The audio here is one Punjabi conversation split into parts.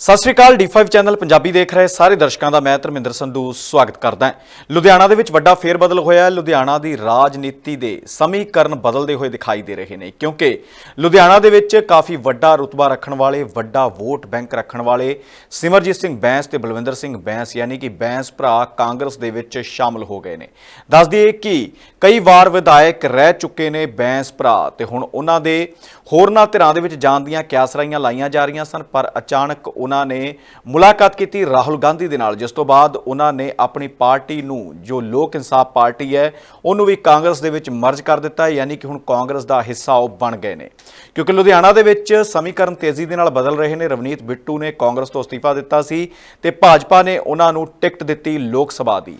ਸਤਿ ਸ਼੍ਰੀ ਅਕਾਲ D5 ਚੈਨਲ ਪੰਜਾਬੀ ਦੇਖ ਰਹੇ ਸਾਰੇ ਦਰਸ਼ਕਾਂ ਦਾ, ਮੈਂ ਧਰਮਿੰਦਰ ਸੰਧੂ ਸਵਾਗਤ ਕਰਦਾ ਹਾਂ। ਲੁਧਿਆਣਾ ਦੇ ਵਿੱਚ ਵੱਡਾ ਫੇਰਬਦਲ ਹੋਇਆ ਹੈ। ਲੁਧਿਆਣਾ ਦੀ ਰਾਜਨੀਤੀ ਦੇ ਸਮੀਕਰਨ ਬਦਲਦੇ ਹੋਏ ਦਿਖਾਈ ਦੇ ਰਹੇ ਨੇ, ਕਿਉਂਕਿ ਲੁਧਿਆਣਾ ਦੇ ਵਿੱਚ ਕਾਫੀ ਵੱਡਾ ਰੁਤਬਾ ਰੱਖਣ ਵਾਲੇ, ਵੱਡਾ ਵੋਟ ਬੈਂਕ ਰੱਖਣ ਵਾਲੇ ਸਿਮਰਜੀਤ ਸਿੰਘ ਬੈਂਸ ਤੇ ਬਲਵਿੰਦਰ ਸਿੰਘ ਬੈਂਸ, ਯਾਨੀ ਕਿ ਬੈਂਸ ਭਰਾ ਕਾਂਗਰਸ ਦੇ ਵਿੱਚ ਸ਼ਾਮਲ ਹੋ ਗਏ ਨੇ। ਦੱਸ ਦਈਏ ਕਿ ਕਈ ਵਾਰ ਵਿਧਾਇਕ ਰਹਿ ਚੁੱਕੇ ਨੇ ਬੈਂਸ ਭਰਾ ਤੇ ਹੁਣ ਉਹਨਾਂ ਦੇ ਹੋਰਨਾਂ ਧਿਰਾਂ ਦੇ ਵਿੱਚ ਜਾਣ ਦੀਆਂ ਕਿਆਸਰਾਈਆਂ ਲਾਈਆਂ ਜਾ ਰਹੀਆਂ ਸਨ, ਪਰ ਅਚਾਨਕ ਉਹਨਾਂ ਨੇ ਮੁਲਾਕਾਤ ਕੀਤੀ ਰਾਹੁਲ ਗਾਂਧੀ ਦੇ ਨਾਲ। ਜਿਸ ਤੋਂ ਬਾਅਦ ਉਹਨਾਂ ਨੇ ਆਪਣੀ ਪਾਰਟੀ ਨੂੰ, ਜੋ ਲੋਕ ਇਨਸਾਫ ਪਾਰਟੀ ਹੈ, ਉਹਨੂੰ ਵੀ ਕਾਂਗਰਸ ਦੇ ਵਿੱਚ ਮਰਜ ਕਰ ਦਿੱਤਾ ਹੈ, ਯਾਨੀ ਕਿ ਹੁਣ ਕਾਂਗਰਸ ਦਾ ਹਿੱਸਾ ਉਹ ਬਣ ਗਏ ਨੇ। ਕਿਉਂਕਿ ਲੁਧਿਆਣਾ ਦੇ ਵਿੱਚ ਸਮੀਕਰਨ ਤੇਜ਼ੀ ਦੇ ਨਾਲ ਬਦਲ ਰਹੇ ਨੇ। ਰਵਨੀਤ ਬਿੱਟੂ ਨੇ ਕਾਂਗਰਸ ਤੋਂ ਅਸਤੀਫਾ ਦਿੱਤਾ ਸੀ ਤੇ ਭਾਜਪਾ ਨੇ ਉਹਨਾਂ ਨੂੰ ਟਿਕਟ ਦਿੱਤੀ ਲੋਕ ਸਭਾ ਦੀ।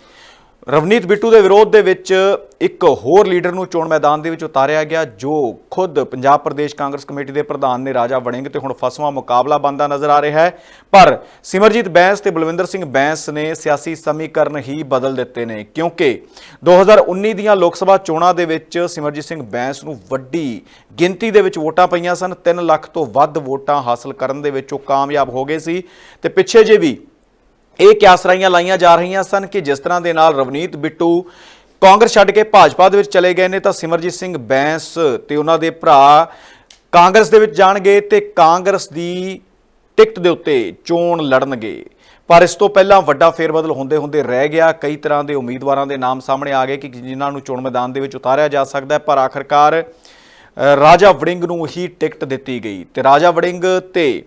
ਰਵਨੀਤ ਬਿੱਟੂ ਦੇ ਵਿਰੋਧ ਦੇ ਵਿੱਚ ਇੱਕ ਹੋਰ ਲੀਡਰ ਨੂੰ ਚੋਣ ਮੈਦਾਨ ਦੇ ਵਿੱਚ ਉਤਾਰਿਆ ਗਿਆ, ਜੋ ਖੁਦ ਪੰਜਾਬ ਪ੍ਰਦੇਸ਼ ਕਾਂਗਰਸ ਕਮੇਟੀ ਦੇ ਪ੍ਰਧਾਨ ਨੇ ਰਾਜਾ ਵੜਿੰਗ ਤੇ ਹੁਣ ਫਸਵਾਂ ਮੁਕਾਬਲਾ ਬੰਦਾ ਨਜ਼ਰ ਆ ਰਿਹਾ ਹੈ। ਪਰ ਸਿਮਰਜੀਤ ਬੈਂਸ ਤੇ ਬਲਵਿੰਦਰ ਸਿੰਘ ਬੈਂਸ ਨੇ ਸਿਆਸੀ ਸਮੀਕਰਨ ਹੀ ਬਦਲ ਦਿੱਤੇ ਨੇ, ਕਿਉਂਕਿ 2019 ਦੀਆਂ ਲੋਕ ਸਭਾ ਚੋਣਾਂ ਦੇ ਵਿੱਚ ਸਿਮਰਜੀਤ ਸਿੰਘ ਬੈਂਸ ਨੂੰ ਵੱਡੀ ਗਿਣਤੀ ਦੇ ਵਿੱਚ ਵੋਟਾਂ ਪਈਆਂ ਸਨ। 3 ਲੱਖ ਤੋਂ ਵੱਧ ਵੋਟਾਂ ਹਾਸਲ ਕਰਨ ਦੇ ਵਿੱਚ ਉਹ ਕਾਮਯਾਬ ਹੋ ਗਏ ਸੀ। ਤੇ ਪਿੱਛੇ ਜੇ ਵੀ ਇਹ ਕਿਆਸਰਾਈਆਂ ਲਾਈਆਂ ਜਾ ਰਹੀਆਂ ਸਨ ਕਿ ਜਿਸ ਤਰ੍ਹਾਂ ਦੇ ਨਾਲ ਰਵਨੀਤ ਬਿੱਟੂ ਕਾਂਗਰਸ ਛੱਡ ਕੇ ਭਾਜਪਾ ਦੇ ਵਿੱਚ ਚਲੇ ਗਏ ਨੇ, ਤਾਂ ਸਿਮਰਜੀਤ ਸਿੰਘ ਬੈਂਸ ਤੇ ਉਹਨਾਂ ਦੇ ਭਰਾ ਕਾਂਗਰਸ ਦੇ ਵਿੱਚ ਜਾਣਗੇ ਤੇ ਕਾਂਗਰਸ ਦੀ ਟਿਕਟ ਦੇ ਉੱਤੇ ਚੋਣ ਲੜਨਗੇ। ਪਰ ਇਸ ਤੋਂ ਪਹਿਲਾਂ ਵੱਡਾ ਫੇਰਬਦਲ ਹੁੰਦੇ ਹੁੰਦੇ ਰਹਿ ਗਿਆ। ਕਈ ਤਰ੍ਹਾਂ ਦੇ ਉਮੀਦਵਾਰਾਂ ਦੇ ਨਾਮ ਸਾਹਮਣੇ ਆ ਗਏ ਕਿ ਜਿਨ੍ਹਾਂ ਨੂੰ ਚੋਣ ਮੈਦਾਨ ਦੇ ਵਿੱਚ ਉਤਾਰਿਆ ਜਾ ਸਕਦਾ ਹੈ, ਪਰ ਆਖਰਕਾਰ ਰਾਜਾ ਵੜਿੰਗ ਨੂੰ ਹੀ ਟਿਕਟ ਦਿੱਤੀ ਗਈ ਤੇ ਰਾਜਾ ਵੜਿੰਗ ਤੇ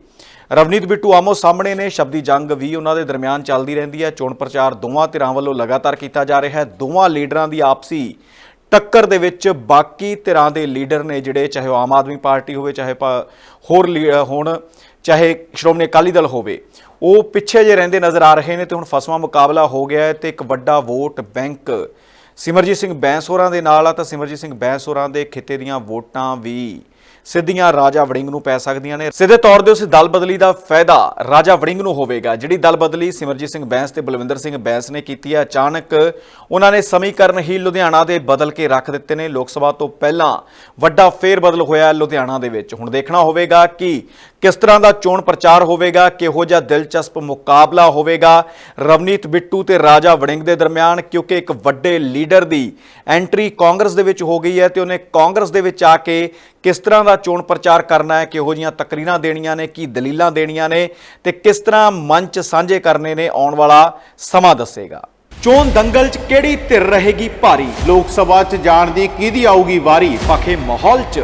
ਰਵਨੀਤ ਬਿੱਟੂ ਆਮੋ ਸਾਹਮਣੇ ਨੇ ਸ਼ਬਦੀ ਜੰਗ ਵੀ ਉਹਨਾਂ ਦੇ ਦਰਮਿਆਨ ਚੱਲਦੀ ਰਹਿੰਦੀ ਹੈ। ਚੋਣ ਪ੍ਰਚਾਰ ਦੋਵਾਂ ਧਿਰਾਂ ਵੱਲੋਂ ਲਗਾਤਾਰ ਕੀਤਾ ਜਾ ਰਿਹਾ ਹੈ। ਦੋਵਾਂ ਲੀਡਰਾਂ ਦੀ ਆਪਸੀ ਟੱਕਰ ਦੇ ਵਿੱਚ ਬਾਕੀ ਧਿਰਾਂ ਦੇ ਲੀਡਰ ਨੇ ਜਿਹੜੇ, ਚਾਹੇ ਉਹ ਆਮ ਆਦਮੀ ਪਾਰਟੀ ਹੋਵੇ, ਚਾਹੇ ਪਾ- ਹੋਰ ਲੀ- ਹੋਣ, ਚਾਹੇ ਸ਼੍ਰੋਮਣੀ ਅਕਾਲੀ ਦਲ ਹੋਵੇ, ਉਹ ਪਿੱਛੇ ਜੇ ਰਹਿੰਦੇ ਨਜ਼ਰ ਆ ਰਹੇ ਨੇ ਤੇ ਹੁਣ ਫਸਵਾ ਮੁਕਾਬਲਾ ਹੋ ਗਿਆ ਹੈ ਤੇ ਇੱਕ ਵੱਡਾ ਵੋਟ ਬੈਂਕ ਸਿਮਰਜੀਤ ਸਿੰਘ ਬੈਂਸ ਹੋਰਾਂ ਦੇ ਨਾਲ ਆ ਤਾਂ ਸਿਮਰਜੀਤ ਸਿੰਘ ਬੈਂਸ ਹੋਰਾਂ ਦੇ ਖਿੱਤੇ ਦੀਆਂ ਵੋਟਾਂ ਵੀ ਸਿੱਧੀਆਂ ਰਾਜਾ ਵੜਿੰਗ ਨੂੰ ਪੈ ਸਕਦੀਆਂ ਨੇ। ਸਿੱਧੇ ਤੌਰ ਤੇ ਉਸ ਦਲ ਬਦਲੀ ਦਾ ਫਾਇਦਾ ਰਾਜਾ ਵੜਿੰਗ ਨੂੰ ਹੋਵੇਗਾ। ਜਿਹੜੀ ਦਲ ਬਦਲੀ ਸਿਮਰਜੀਤ ਸਿੰਘ ਬੈਂਸ ਤੇ ਬਲਵਿੰਦਰ ਸਿੰਘ ਬੈਂਸ ਨੇ ਕੀਤੀ ਹੈ, ਅਚਾਨਕ ਉਹਨਾਂ ਨੇ ਸਮੀਕਰਨ ਹੀ ਲੁਧਿਆਣਾ ਦੇ ਬਦਲ ਕੇ ਰੱਖ ਦਿੱਤੇ ਨੇ। ਲੋਕ ਸਭਾ ਤੋਂ ਪਹਿਲਾਂ ਵੱਡਾ ਫੇਰ ਬਦਲ ਹੋਇਆ ਲੁਧਿਆਣਾ ਦੇ ਵਿੱਚ। ਹੁਣ ਦੇਖਣਾ ਹੋਵੇਗਾ ਕਿ ਕਿਸ ਤਰ੍ਹਾਂ ਦਾ ਚੋਣ ਪ੍ਰਚਾਰ ਹੋਵੇਗਾ, ਕਿਹੋ ਜਿਹਾ ਦਿਲਚਸਪ ਮੁਕਾਬਲਾ ਹੋਵੇਗਾ। ਰਵਨੀਤ ਬਿੱਟੂ ਤੇ ਰਾਜਾ ਵੜਿੰਗ ਦੇ ਦਰਮਿਆਨ, ਕਿਉਂਕਿ ਇੱਕ ਵੱਡੇ ਲੀਡਰ ਦੀ ਐਂਟਰੀ ਕਾਂਗਰਸ ਦੇ ਵਿੱਚ ਹੋ ਗਈ ਹੈ ਤੇ ਉਹਨੇ ਕਾਂਗਰਸ ਦੇ ਵਿੱਚ ਆ ਕੇ ਕਿਸ ਤਰ੍ਹਾਂ ਦਾ ਚੋਣ ਪ੍ਰਚਾਰ ਕਰਨਾ ਹੈ, ਕਿਹੋ ਜੀਆਂ ਤਕਰੀਰਾਂ ਦੇਣੀਆਂ ਨੇ, ਕੀ ਦਲੀਲਾਂ ਦੇਣੀਆਂ ਨੇ ਤੇ ਕਿਸ ਤਰ੍ਹਾਂ ਮੰਚ ਸਾਂਝੇ ਕਰਨੇ ਨੇ ਆਉਣ ਵਾਲਾ ਸਮਾਂ ਦੱਸੇਗਾ। ਚੋਣ ਦੰਗਲ 'ਚ ਕਿਹੜੀ ਧਿਰ ਰਹੇਗੀ ਭਾਰੀ? ਲੋਕ ਸਭਾ 'ਚ ਜਾਣ ਦੀ ਕਿਹਦੀ ਆਊਗੀ ਵਾਰੀ? ਪਖੇ ਮਾਹੌਲ 'ਚ